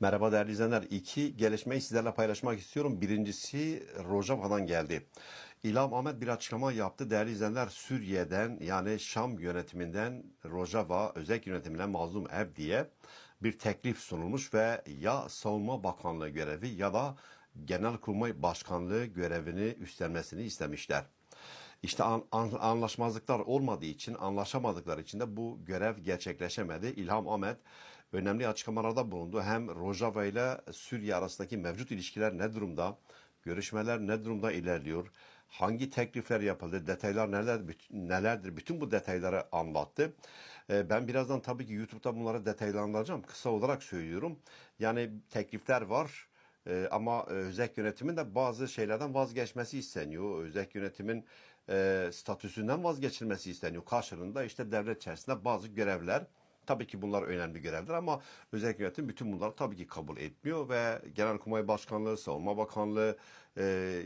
Merhaba değerli izleyenler. İki gelişmeyi sizlerle paylaşmak istiyorum. Birincisi Rojava'dan geldi. İlham Ahmet bir açıklama yaptı. Değerli izleyenler Suriye'den yani Şam yönetiminden Rojava özel yönetimine mazlum ev diye bir teklif sunulmuş ve ya Savunma Bakanlığı görevi ya da Genelkurmay Başkanlığı görevini üstlenmesini istemişler. İşte an- an- anlaşmazlıklar olmadığı için, anlaşamadıkları için de bu görev gerçekleşemedi. İlham Ahmet önemli açıklamalarda bulundu. Hem Rojava ile Suriye arasındaki mevcut ilişkiler ne durumda? Görüşmeler ne durumda ilerliyor? Hangi teklifler yapıldı? Detaylar neler, nelerdir? Bütün bu detayları anlattı. Ee, Ben birazdan tabii ki YouTube'da bunları detaylandıracağım. Kısa olarak söylüyorum. Yani teklifler var. Ee, ama e, özel yönetimin de bazı şeylerden vazgeçmesi isteniyor. Özel yönetimin e, statüsünden vazgeçilmesi isteniyor. Karşılığında işte devlet içerisinde bazı görevler Tabii ki bunlar önemli görevler ama özel yönetim bütün bunları tabii ki kabul etmiyor ve Genelkurmay Başkanlığı, Savunma Bakanlığı, e,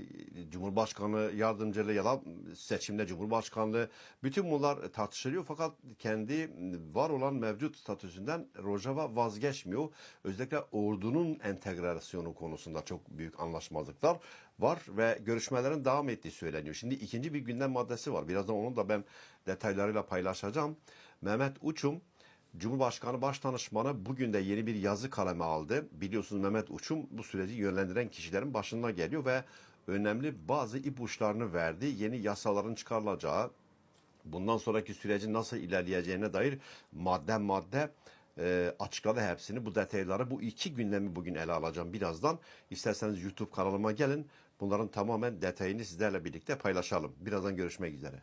Cumhurbaşkanı yardımcılığı ya da seçimde Cumhurbaşkanlığı bütün bunlar tartışılıyor fakat kendi var olan mevcut statüsünden Rojava vazgeçmiyor. Özellikle ordunun entegrasyonu konusunda çok büyük anlaşmazlıklar var ve görüşmelerin devam ettiği söyleniyor. Şimdi ikinci bir gündem maddesi var. Birazdan onu da ben detaylarıyla paylaşacağım. Mehmet Uçum Cumhurbaşkanı Başdanışmanı bugün de yeni bir yazı kaleme aldı. Biliyorsunuz Mehmet Uçum bu süreci yönlendiren kişilerin başında geliyor ve önemli bazı ipuçlarını verdi. Yeni yasaların çıkarılacağı, bundan sonraki sürecin nasıl ilerleyeceğine dair madde madde e, açıkladı hepsini. Bu detayları, bu iki gündemi bugün ele alacağım birazdan. İsterseniz YouTube kanalıma gelin. Bunların tamamen detayını sizlerle birlikte paylaşalım. Birazdan görüşmek üzere.